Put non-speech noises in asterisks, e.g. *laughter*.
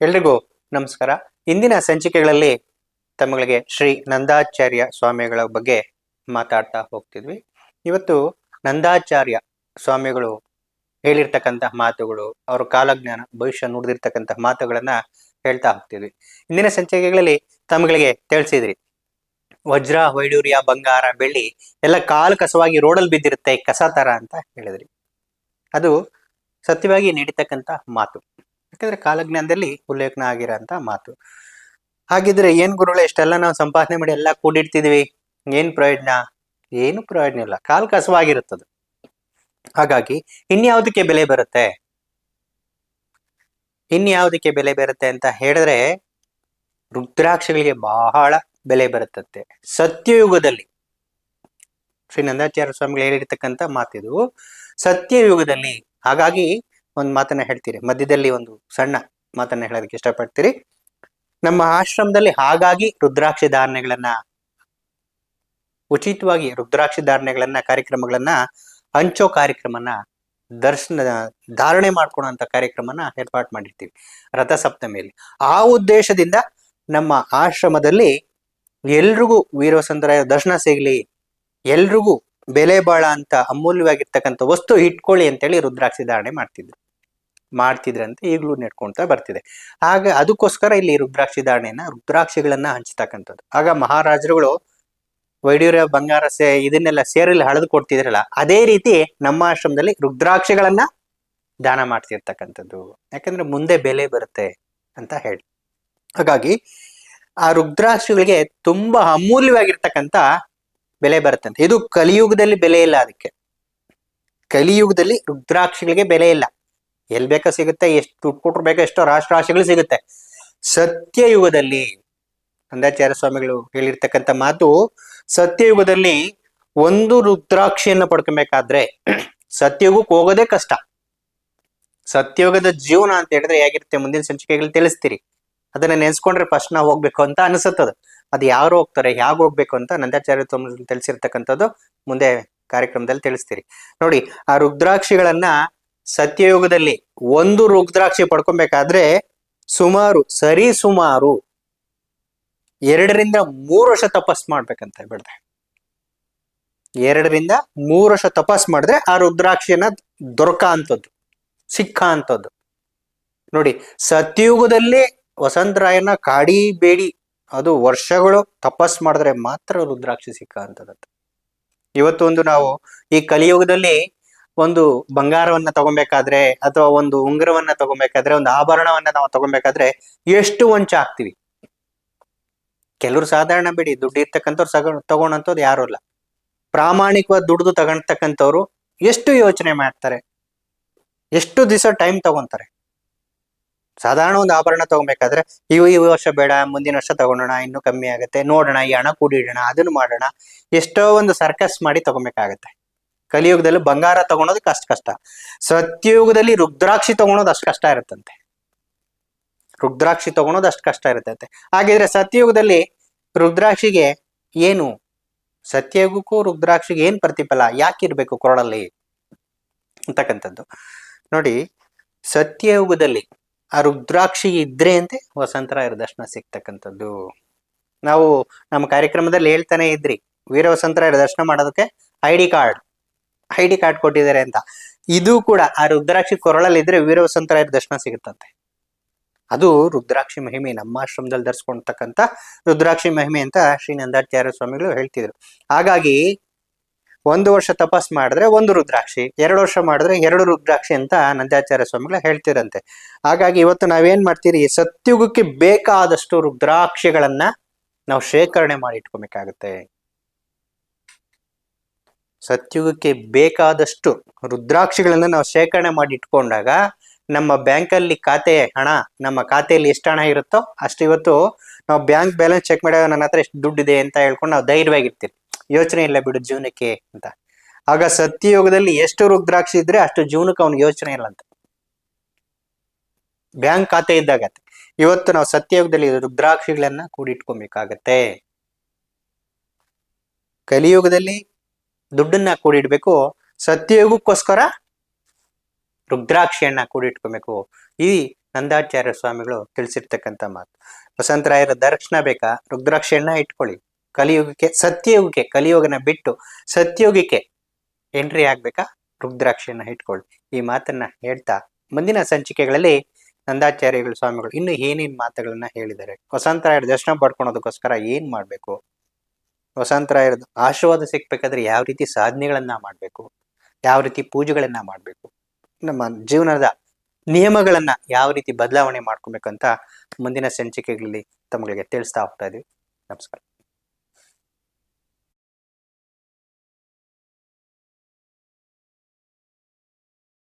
ಎಲ್ರಿಗೂ ನಮಸ್ಕಾರ. ಇಂದಿನ ಸಂಚಿಕೆಗಳಲ್ಲಿ ತಮ್ಮಗಳಿಗೆ ಶ್ರೀ ನಂದಾಚಾರ್ಯ ಸ್ವಾಮಿಗಳ ಬಗ್ಗೆ ಮಾತಾಡ್ತಾ ಹೋಗ್ತಿದ್ವಿ. ಇವತ್ತು ನಂದಾಚಾರ್ಯ ಸ್ವಾಮಿಗಳು ಹೇಳಿರ್ತಕ್ಕಂತಹ ಮಾತುಗಳು, ಅವರ ಕಾಲಜ್ಞಾನ, ಭವಿಷ್ಯ ನುಡಿದಿರ್ತಕ್ಕಂತಹ ಮಾತುಗಳನ್ನ ಹೇಳ್ತಾ ಹೋಗ್ತಿದ್ವಿ. ಇಂದಿನ ಸಂಚಿಕೆಗಳಲ್ಲಿ ತಮ್ಮಗಳಿಗೆ ತಿಳಿಸಿದ್ರಿ. ವಜ್ರ, ವೈಡೂರ್ಯ, ಬಂಗಾರ, ಬೆಳ್ಳಿ ಎಲ್ಲ ಕಾಲು ಕಸವಾಗಿ ರೋಡಲ್ಲಿ ಬಿದ್ದಿರುತ್ತೆ, ಕಸ ತರ ಅಂತ ಹೇಳಿದ್ರಿ. ಅದು ಸತ್ಯವಾಗಿ ನೀಡಿತಕ್ಕಂತ ಮಾತು. ಯಾಕಂದ್ರೆ ಕಾಲಜ್ಞಾನದಲ್ಲಿ ಉಲ್ಲೇಖನ ಆಗಿರೋಂಥ ಮಾತು. ಹಾಗಿದ್ರೆ ಏನ್ ಗುರುಗಳೇ, ಇಷ್ಟೆಲ್ಲ ನಾವು ಸಂಪಾದನೆ ಮಾಡಿ ಎಲ್ಲ ಕೂಡಿಡ್ತಿದ್ವಿ. ಏನ್ ಪ್ರಯೋಜನ? ಏನು ಪ್ರಯೋಜನ ಇಲ್ಲ. ಕಾಲ್ ಕಸವಾಗಿರುತ್ತದು. ಹಾಗಾಗಿ ಇನ್ಯಾವುದಕ್ಕೆ ಬೆಲೆ ಬರುತ್ತೆ? ಇನ್ಯಾವುದಕ್ಕೆ ಬೆಲೆ ಬರುತ್ತೆ ಅಂತ ಹೇಳಿದ್ರೆ, ರುದ್ರಾಕ್ಷಗಳಿಗೆ ಬಹಳ ಬೆಲೆ ಬರುತ್ತಂತೆ. ಸತ್ಯಯುಗದಲ್ಲಿ. ಶ್ರೀ ನಂದಾಚಾರ್ಯ ಸ್ವಾಮಿಗಳು ಹೇಳಿರ್ತಕ್ಕಂಥ ಮಾತಿದು, ಸತ್ಯಯುಗದಲ್ಲಿ. ಹಾಗಾಗಿ ಒಂದು ಮಾತನ್ನ ಹೇಳ್ತೀರಿ. ಮಧ್ಯದಲ್ಲಿ ಒಂದು ಸಣ್ಣ ಮಾತನ್ನ ಹೇಳೋದಕ್ಕೆ ಇಷ್ಟಪಡ್ತೀರಿ. ನಮ್ಮ ಆಶ್ರಮದಲ್ಲಿ ಹಾಗಾಗಿ ರುದ್ರಾಕ್ಷಿ ಧಾರಣೆಗಳನ್ನ, ಉಚಿತವಾಗಿ ರುದ್ರಾಕ್ಷಿ ಧಾರಣೆಗಳನ್ನ, ಕಾರ್ಯಕ್ರಮಗಳನ್ನ, ಹಂಚೋ ಕಾರ್ಯಕ್ರಮನ, ದರ್ಶನ, ಧಾರಣೆ ಮಾಡ್ಕೊಳೋಂಥ ಕಾರ್ಯಕ್ರಮನ ಏರ್ಪಾಟ್ ಮಾಡಿರ್ತೀವಿ ರಥಸಪ್ತಮಿಯಲ್ಲಿ. ಆ ಉದ್ದೇಶದಿಂದ ನಮ್ಮ ಆಶ್ರಮದಲ್ಲಿ ಎಲ್ರಿಗೂ ವೀರವಸಂತರಾಯ ದರ್ಶನ ಸಿಗ್ಲಿ, ಎಲ್ರಿಗೂ ಬೆಲೆ ಬಾಳ ಅಂತ ಅಮೂಲ್ಯವಾಗಿರ್ತಕ್ಕಂಥ ವಸ್ತು ಇಟ್ಕೊಳ್ಳಿ ಅಂತೇಳಿ ರುದ್ರಾಕ್ಷಿ ಧಾರಣೆ ಮಾಡ್ತಿದ್ರು. ಮಾಡ್ತಿದ್ರಂತೆ ಈಗಲೂ ನೆಡ್ಕೊಂತ ಬರ್ತಿದೆ. ಆಗ ಅದಕ್ಕೋಸ್ಕರ ಇಲ್ಲಿ ರುದ್ರಾಕ್ಷಿ ಧಾರಣೆಯನ್ನ ರುದ್ರಾಕ್ಷಿಗಳನ್ನ ಹಂಚ್ತಕ್ಕಂಥದ್ದು. ಆಗ ಮಹಾರಾಜರುಗಳು ವೈಡ್ಯೂರ್ಯ ಬಂಗಾರ ಸೇ ಇದನ್ನೆಲ್ಲ ಸೇರಲ್ಲಿ ಹಳೆದು ಕೊಡ್ತಿದ್ರಲ್ಲ, ಅದೇ ರೀತಿ ನಮ್ಮ ಆಶ್ರಮದಲ್ಲಿ ರುದ್ರಾಕ್ಷಿಗಳನ್ನ ದಾನ ಮಾಡ್ತಿರ್ತಕ್ಕಂಥದ್ದು. ಯಾಕಂದ್ರೆ ಮುಂದೆ ಬೆಲೆ ಬರುತ್ತೆ ಅಂತ ಹೇಳಿ. ಹಾಗಾಗಿ ಆ ರುದ್ರಾಕ್ಷಿಗಳಿಗೆ ತುಂಬಾ ಅಮೂಲ್ಯವಾಗಿರ್ತಕ್ಕಂಥ ಬೆಲೆ ಬರುತ್ತಂತೆ. ಇದು ಕಲಿಯುಗದಲ್ಲಿ ಬೆಲೆ ಇಲ್ಲ ಅದಕ್ಕೆ. ಕಲಿಯುಗದಲ್ಲಿ ರುದ್ರಾಕ್ಷಿಗಳಿಗೆ ಬೆಲೆ ಇಲ್ಲ. ಎಲ್ ಬೇಕೋ ಸಿಗುತ್ತೆ, ಎಷ್ಟು ದುಡ್ಡು ಕೊಟ್ಟರು ಬೇಕೋ, ಎಷ್ಟೋ ರಾಷ್ಟ್ರ ರಾಶಿಗಳು ಸಿಗುತ್ತೆ. ಸತ್ಯಯುಗದಲ್ಲಿ ಅಂದಾಚಾರ್ಯ ಸ್ವಾಮಿಗಳು ಹೇಳಿರ್ತಕ್ಕಂಥ ಮಾತು, ಸತ್ಯಯುಗದಲ್ಲಿ ಒಂದು ರುದ್ರಾಕ್ಷಿಯನ್ನ ಪಡ್ಕೊಬೇಕಾದ್ರೆ *clears throat* ಸತ್ಯಯುಗಕ್ಕೆ ಹೋಗೋದೇ ಕಷ್ಟ. ಸತ್ಯಯುಗದ ಜೀವನ ಅಂತ ಹೇಳಿದ್ರೆ ಹೇಗಿರುತ್ತೆ ಮುಂದಿನ ಸಂಚಿಕೆಗಳು ತಿಳಿಸ್ತೀರಿ. ಅದನ್ನ ನೆನ್ಸ್ಕೊಂಡ್ರೆ ಫಸ್ಟ್ ನಾವು ಹೋಗ್ಬೇಕು ಅಂತ ಅನಿಸುತ್ತದೆ. ಅದು ಯಾರು ಹೋಗ್ತಾರೆ, ಹೇಗೆ ಹೋಗ್ಬೇಕು ಅಂತ ನಂದಾಚಾರ್ಯ ತಿಳಿಸಿರ್ತಕ್ಕಂಥದ್ದು ಮುಂದೆ ಕಾರ್ಯಕ್ರಮದಲ್ಲಿ ತಿಳಿಸ್ತೀರಿ. ನೋಡಿ, ಆ ರುದ್ರಾಕ್ಷಿಗಳನ್ನ ಸತ್ಯಯುಗದಲ್ಲಿ ಒಂದು ರುದ್ರಾಕ್ಷಿ ಪಡ್ಕೊಬೇಕಾದ್ರೆ ಸುಮಾರು, ಸರಿ ಸುಮಾರು ಎರಡರಿಂದ ಮೂರು ವರ್ಷ ತಪಸ್ ಮಾಡ್ಬೇಕಂತ ಹೇಳ್ಬಿಡ್ದೆ. ಎರಡರಿಂದ ಮೂರು ವರ್ಷ ತಪಸ್ ಮಾಡಿದ್ರೆ ಆ ರುದ್ರಾಕ್ಷಿಯನ್ನ ದೊರಕ ಅಂತದ್ದು, ಸಿಕ್ಕ ಅಂತದ್ದು. ನೋಡಿ, ಸತ್ಯಯುಗದಲ್ಲಿ ವಸಂತರಾಯನ ಕಾಡಿ ಬೇಡಿ, ಅದು ವರ್ಷಗಳು ತಪಸ್ ಮಾಡಿದ್ರೆ ಮಾತ್ರ ರುದ್ರಾಕ್ಷಿ ಸಿಕ್ಕ ಅಂತದ್ದು. ಇವತ್ತು ಒಂದು ನಾವು ಈ ಕಲಿಯುಗದಲ್ಲಿ ಒಂದು ಬಂಗಾರವನ್ನ ತಗೊಬೇಕಾದ್ರೆ ಅಥವಾ ಒಂದು ಉಂಗುರವನ್ನ ತಗೊಬೇಕಾದ್ರೆ, ಒಂದು ಆಭರಣವನ್ನ ನಾವು ತಗೊಬೇಕಾದ್ರೆ ಎಷ್ಟು ವಂಚ ಆಗ್ತೀವಿ ಕೆಲವರು ಸಾಧಾರಣ ಬಿಡಿ, ದುಡ್ಡು ಇರ್ತಕ್ಕಂಥವ್ರು ಸಗ ಯಾರು ಇಲ್ಲ. ಪ್ರಾಮಾಣಿಕವಾದ ದುಡ್ದು ತಗೊಳ್ತಕ್ಕಂಥವ್ರು ಎಷ್ಟು ಯೋಚನೆ ಮಾಡ್ತಾರೆ? ಎಷ್ಟು ದಿವಸ ಟೈಮ್ ತಗೊಂತಾರೆ ಸಾಧಾರಣ ಒಂದು ಆಭರಣ ತಗೊಬೇಕಾದ್ರೆ, ಇವು ಈ ವರ್ಷ ಬೇಡ, ಮುಂದಿನ ವರ್ಷ ತಗೊಳೋಣ ಇನ್ನೂ ಕಮ್ಮಿ ಆಗುತ್ತೆ, ನೋಡೋಣ, ಈ ಹಣ ಕೂಡಿಡೋಣ, ಅದನ್ನು ಮಾಡೋಣ, ಎಷ್ಟೋ ಒಂದು ಸರ್ಕಸ್ ಮಾಡಿ ತಗೊಬೇಕಾಗತ್ತೆ. ಕಲಿಯುಗದಲ್ಲಿ ಬಂಗಾರ ತಗೊಳೋದಕ್ಕೆ ಅಷ್ಟು ಕಷ್ಟ. ಸತ್ಯಯುಗದಲ್ಲಿ ರುದ್ರಾಕ್ಷಿ ತಗೊಳೋದು ಅಷ್ಟು ಕಷ್ಟ ಇರುತ್ತಂತೆ. ರುದ್ರಾಕ್ಷಿ ತಗೊಳೋದು ಅಷ್ಟು ಕಷ್ಟ ಇರುತ್ತಂತೆ. ಹಾಗಿದ್ರೆ ಸತ್ಯಯುಗದಲ್ಲಿ ರುದ್ರಾಕ್ಷಿಗೆ ಏನು? ಸತ್ಯಯುಗಕ್ಕೂ ರುದ್ರಾಕ್ಷಿಗೆ ಏನು ಪ್ರತಿಫಲ? ಯಾಕಿರ್ಬೇಕು ಕೊರಳಲ್ಲಿ? ಅಂತಕ್ಕಂಥದ್ದು. ನೋಡಿ, ಸತ್ಯಯುಗದಲ್ಲಿ ಆ ರುದ್ರಾಕ್ಷಿ ಇದ್ರೆ ಅಂತೆ ವಸಂತರಾಯ ದರ್ಶನ ಸಿಗ್ತಕ್ಕಂಥದ್ದು. ನಾವು ನಮ್ಮ ಕಾರ್ಯಕ್ರಮದಲ್ಲಿ ಹೇಳ್ತಾನೆ ಇದ್ರಿ. ವೀರ ವಸಂತರಾಯ ದರ್ಶನ ಮಾಡೋದಕ್ಕೆ I D card. I D card ಕೊಟ್ಟಿದ್ದಾರೆ ಅಂತ. ಇದು ಕೂಡ ಆ ರುದ್ರಾಕ್ಷಿ ಕೊರಳಲ್ಲಿ ಇದ್ರೆ ವೀರವಸಂತರಾಯರ ದರ್ಶನ ಸಿಗುತ್ತಂತೆ. ಅದು ರುದ್ರಾಕ್ಷಿ ಮಹಿಮೆ, ನಮ್ಮ ಆಶ್ರಮದಲ್ಲಿ ಧರಿಸ್ಕೊಂಡ್ತಕ್ಕಂತ ರುದ್ರಾಕ್ಷಿ ಮಹಿಮೆ ಅಂತ ಶ್ರೀ ನಂದಾಚಾರ್ಯ ಸ್ವಾಮಿಗಳು ಹೇಳ್ತಿದ್ರು. ಹಾಗಾಗಿ ಒಂದು ವರ್ಷ ತಪಾಸ್ ಮಾಡಿದ್ರೆ ಒಂದು ರುದ್ರಾಕ್ಷಿ, ಎರಡು ವರ್ಷ ಮಾಡಿದ್ರೆ ಎರಡು ರುದ್ರಾಕ್ಷಿ ಅಂತ ನಂದಾಚಾರ್ಯ ಸ್ವಾಮಿಗಳು ಹೇಳ್ತಿರಂತೆ ಹಾಗಾಗಿ ಇವತ್ತು ನಾವೇನ್ ಮಾಡ್ತೀರಿ ಸತ್ಯುಗಕ್ಕೆ ಬೇಕಾದಷ್ಟು ರುದ್ರಾಕ್ಷಿಗಳನ್ನ ನಾವು ಶೇಖರಣೆ ಮಾಡಿ ಇಟ್ಕೊಬೇಕಾಗತ್ತೆ. ಸತ್ಯುಗಕ್ಕೆ ಬೇಕಾದಷ್ಟು ರುದ್ರಾಕ್ಷಿಗಳನ್ನ ನಾವು ಶೇಖರಣೆ ಮಾಡಿ ಇಟ್ಕೊಂಡಾಗ ನಮ್ಮ ಬ್ಯಾಂಕಲ್ಲಿ ಖಾತೆ, ಹಣ, ನಮ್ಮ ಖಾತೆಯಲ್ಲಿ ಎಷ್ಟು ಹಣ ಇರುತ್ತೋ ಅಷ್ಟು ಇವತ್ತು ನಾವು ಬ್ಯಾಂಕ್ ಬ್ಯಾಲೆನ್ಸ್ ಚೆಕ್ ಮಾಡಿದಾಗ ನನ್ನ ಹತ್ರ ಎಷ್ಟು ದುಡ್ಡಿದೆ ಅಂತ ಹೇಳ್ಕೊಂಡು ನಾವು ಧೈರ್ಯವಾಗಿರ್ತೀವಿ. ಯೋಚನೆ ಇಲ್ಲ ಬಿಡು ಜೀವನಕ್ಕೆ ಅಂತ. ಆಗ ಸತ್ಯಯುಗದಲ್ಲಿ ಎಷ್ಟು ರುದ್ರಾಕ್ಷಿ ಇದ್ರೆ ಅಷ್ಟು ಜೀವನಕ್ಕೆ ಅವ್ನಿಗೆ ಯೋಚನೆ ಇಲ್ಲ ಅಂತ. ಬ್ಯಾಂಕ್ ಖಾತೆ ಇದ್ದಾಗ ಇವತ್ತು ನಾವು ಸತ್ಯಯುಗದಲ್ಲಿ ರುದ್ರಾಕ್ಷಿಗಳನ್ನ ಕೂಡಿಟ್ಕೊಬೇಕಾಗತ್ತೆ ಕಲಿಯುಗದಲ್ಲಿ ದುಡ್ಡನ್ನ ಕೂಡಿಡ್ಬೇಕು, ಸತ್ಯಯುಗಕ್ಕೋಸ್ಕರ ರುದ್ರಾಕ್ಷಿಯನ್ನ ಕೂಡಿಟ್ಕೊಬೇಕು. ಈ ನಂದಾಚಾರ್ಯ ಸ್ವಾಮಿಗಳು ತಿಳಿಸಿರ್ತಕ್ಕಂಥ ಮಾತು. ವಸಂತರಾಯರ ದರ್ಶನ ಬೇಕಾ? ರುದ್ರಾಕ್ಷಿಯನ್ನ ಇಟ್ಕೊಳ್ಳಿ. ಕಲಿಯುಗಕ್ಕೆ, ಸತ್ಯಯುಗಕ್ಕೆ, ಕಲಿಯುಗನ ಬಿಟ್ಟು ಸತ್ಯಯುಗಕ್ಕೆ ಎಂಟ್ರಿ ಆಗ್ಬೇಕಾ? ರುದ್ರಾಕ್ಷಿಯನ್ನ ಇಟ್ಕೊಳ್ಳಿ. ಈ ಮಾತನ್ನ ಹೇಳ್ತಾ ಮುಂದಿನ ಸಂಚಿಕೆಗಳಲ್ಲಿ ನಂದಾಚಾರ್ಯಗಳು ಸ್ವಾಮಿಗಳು ಇನ್ನು ಏನೇನು ಮಾತುಗಳನ್ನ ಹೇಳಿದ್ದಾರೆ. ವಸಂತರಾಯರ ದರ್ಶನ ಪಡ್ಕೊಳೋದಕ್ಕೋಸ್ಕರ ಏನ್ ಮಾಡ್ಬೇಕು? ವಸಂತರಾಯರ ಆಶೀರ್ವಾದ ಸಿಕ್ಬೇಕಾದ್ರೆ ಯಾವ ರೀತಿ ಸಾಧನೆಗಳನ್ನ ಮಾಡ್ಬೇಕು, ಯಾವ ರೀತಿ ಪೂಜೆಗಳನ್ನ ಮಾಡ್ಬೇಕು, ನಮ್ಮ ಜೀವನದ ನಿಯಮಗಳನ್ನ ಯಾವ ರೀತಿ ಬದಲಾವಣೆ ಮಾಡ್ಕೊಬೇಕಂತ ಮುಂದಿನ ಸಂಚಿಕೆಗಳಲ್ಲಿ ತಮ್ಮಗಳಿಗೆ ತಿಳಿಸ್ತಾ ಹೋಗ್ತಾ ಇದೀವಿ. ನಮಸ್ಕಾರ.